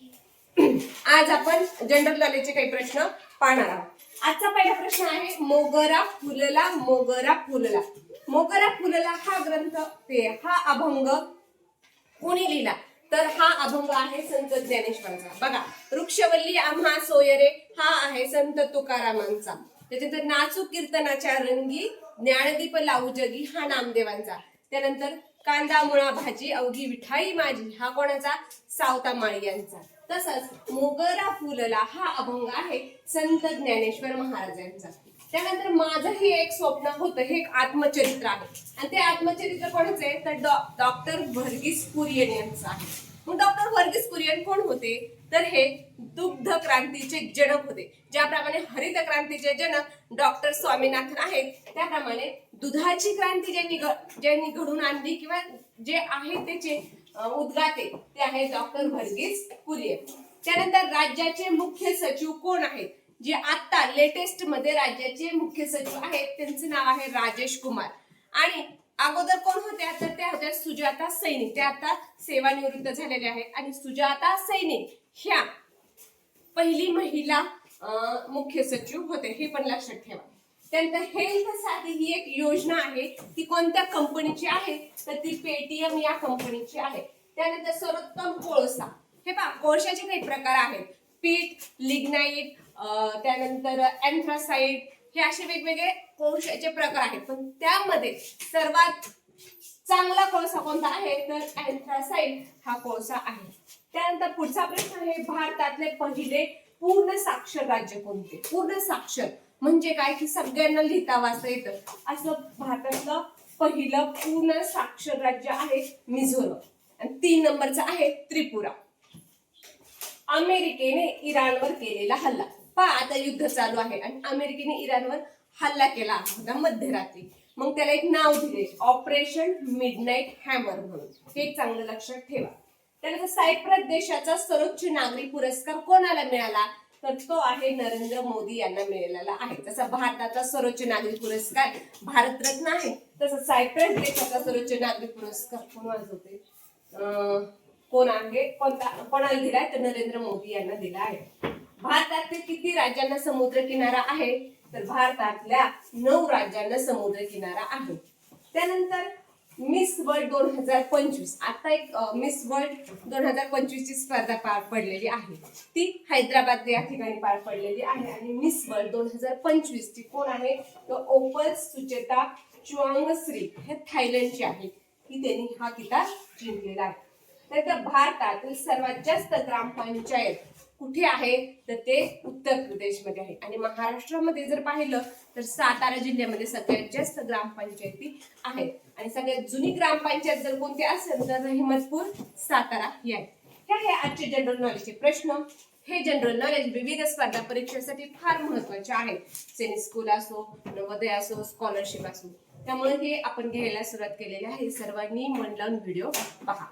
आज आपण जनरल नॉलेजचे काही प्रश्न पाहणार आहोत. आजचा पहिला प्रश्न आहे मोगरा फुलला मोगरा फुलला. मोगरा फुलला हा ग्रंथ ते हा अभंग कोणी लिहिला? तर हा अभंग आहे संत ज्ञानेश्वरांचा. बघा वृक्षवल्ली आम्हा सोयरे हा आहे संत तुकारामांचा. त्याच्यानंतर नाचू कीर्तनाच्या रंगी ज्ञानदीप लावू जगी हा नामदेवांचा. त्यानंतर कांदा मुळा भाजी अवघी विठाई माझी हा कोणाचा? सावता माळी यांचा. तसंच मोगरा फुलला हा अभंग आहे संत ज्ञानेश्वर महाराजांचा. त्यानंतर माझं हे एक स्वप्न होतं हे एक आत्मचरित्र आहे. आणि ते आत्मचरित्र कोणाचं आहे? तर डॉक्टर व्हर्गीस कुरियन यांचं आहे. मग डॉक्टर वर्गीस कुरियन कोण होते? तर हे दुग्ध क्रांतीचे जनक होते. ज्याप्रमाणे हरित क्रांतीचे जनक डॉक्टर स्वामीनाथन आहेत त्याप्रमाणे दुधाची क्रांती ज्यांनी ज्यांनी घडून आणली किंवा जे आहे त्याचे उद्गाते ते आहे डॉक्टर वर्गीस कुरिये त्यानंतर राज्याचे मुख्य सचिव कोण आहेत? जे आता लेटेस्टमध्ये राज्याचे मुख्य सचिव आहेत त्यांचे नाव आहे राजेश कुमार. आणि अगोदर कोण होत्या तर त्या होत्या सुजाता सैनिक त्या आता सेवानिवृत्त झालेल्या आहेत. आणि सुजाता सैनिक ह्या पहिली महिला मुख्य सचिव होते हे पण लक्षात ठेवा. त्यानंतर हेल्थसाठी ही एक योजना आहे. ती कोणत्या कंपनीची आहे? तर ती पेटीएम या कंपनीची आहे. त्यानंतर सर्वोत्तम कोळसा. हे पहा कोळशाचे काही प्रकार आहेत. पीठ लिग्नाईट त्यानंतर अँथ्रासाईट हे असे वेगवेगळे कोळशाचे प्रकार आहेत. पण त्यामध्ये सर्वात चांगला कोळसा कोणता आहे? तर अँथ्रासाईट हा कोळसा आहे. त्यानंतर पुढचा प्रश्न आहे भारतातले पहिले पूर्ण साक्षर राज्य कोणते? पूर्ण साक्षर. म्हणजे काय की सगळ्यांना लिहिता वाचता येतं. असं भारतातलं पहिलं पूर्ण साक्षर राज्य आहे मिझोरम. आणि तीन नंबरचं आहे त्रिपुरा. अमेरिकेने इराणवर केलेला हल्ला. पहा आता युद्ध चालू आहे आणि अमेरिकेने इराणवर हल्ला केला होता मध्यरात्री. मग त्याला एक नाव दिले ऑपरेशन मिडनाईट हॅमर म्हणून. हे एक चांगलं लक्षात ठेवा. त्यानंतर सायप्रस देशाचा सर्वोच्च नागरी पुरस्कार कोणाला मिळाला? तर तो आहे नरेंद्र मोदी यांना मिळालेला आहे. जसा भारताचा सर्वोच्च नागरी पुरस्कार भारतरत्न आहे. तसं सायप्रस देशाचा सर्वोच्च नागरी पुरस्कार कोण होते कोण आहे? कोणता कोणाला दिलाय? तर नरेंद्र मोदी यांना दिला आहे. भारतातील किती राज्यांना समुद्र किनारा आहे? तर भारतातल्या नऊ राज्यांना समुद्र किनारा आहे. त्यानंतर मिस वर्ल्ड दोन हजार पंचवीस. आता एक मिस वर्ल्ड दोन हजार पंचवीसची स्पर्धा पार पडलेली आहे. ती हैदराबाद या ठिकाणी पार पडलेली आहे आणि मिस वर्ल्ड दोन हजार पंचवीसची कोण आहे? तर ओपल सुचेता चुआंगश्री हे थायलंडची आहे. की त्यांनी हा किताब जिंकलेला आहे. तर भारतातील सर्वात जास्त ग्रामपंचायत कुठे आहे? तर ते उत्तर प्रदेशमध्ये आहे. आणि महाराष्ट्रामध्ये जर पाहिलं तर सातारा जिल्ह्यामध्ये सगळ्यात जास्त ग्रामपंचायती आहेत. सगळ्यात जुनी ग्रामपंचायत जर कोणती असेल तर हिमतपूर सातारा या आहे हे आहे आजचे जनरल नॉलेजचे प्रश्न. हे जनरल नॉलेज विविध स्पर्धा परीक्षेसाठी फार महत्त्वाचे आहेत सेनी स्कूल असो नवोदय असो स्कॉलरशिप असो. त्यामुळे हे आपण घ्यायला सुरुवात केलेली आहे. सर्वांनी मन लावून व्हिडिओ पहा.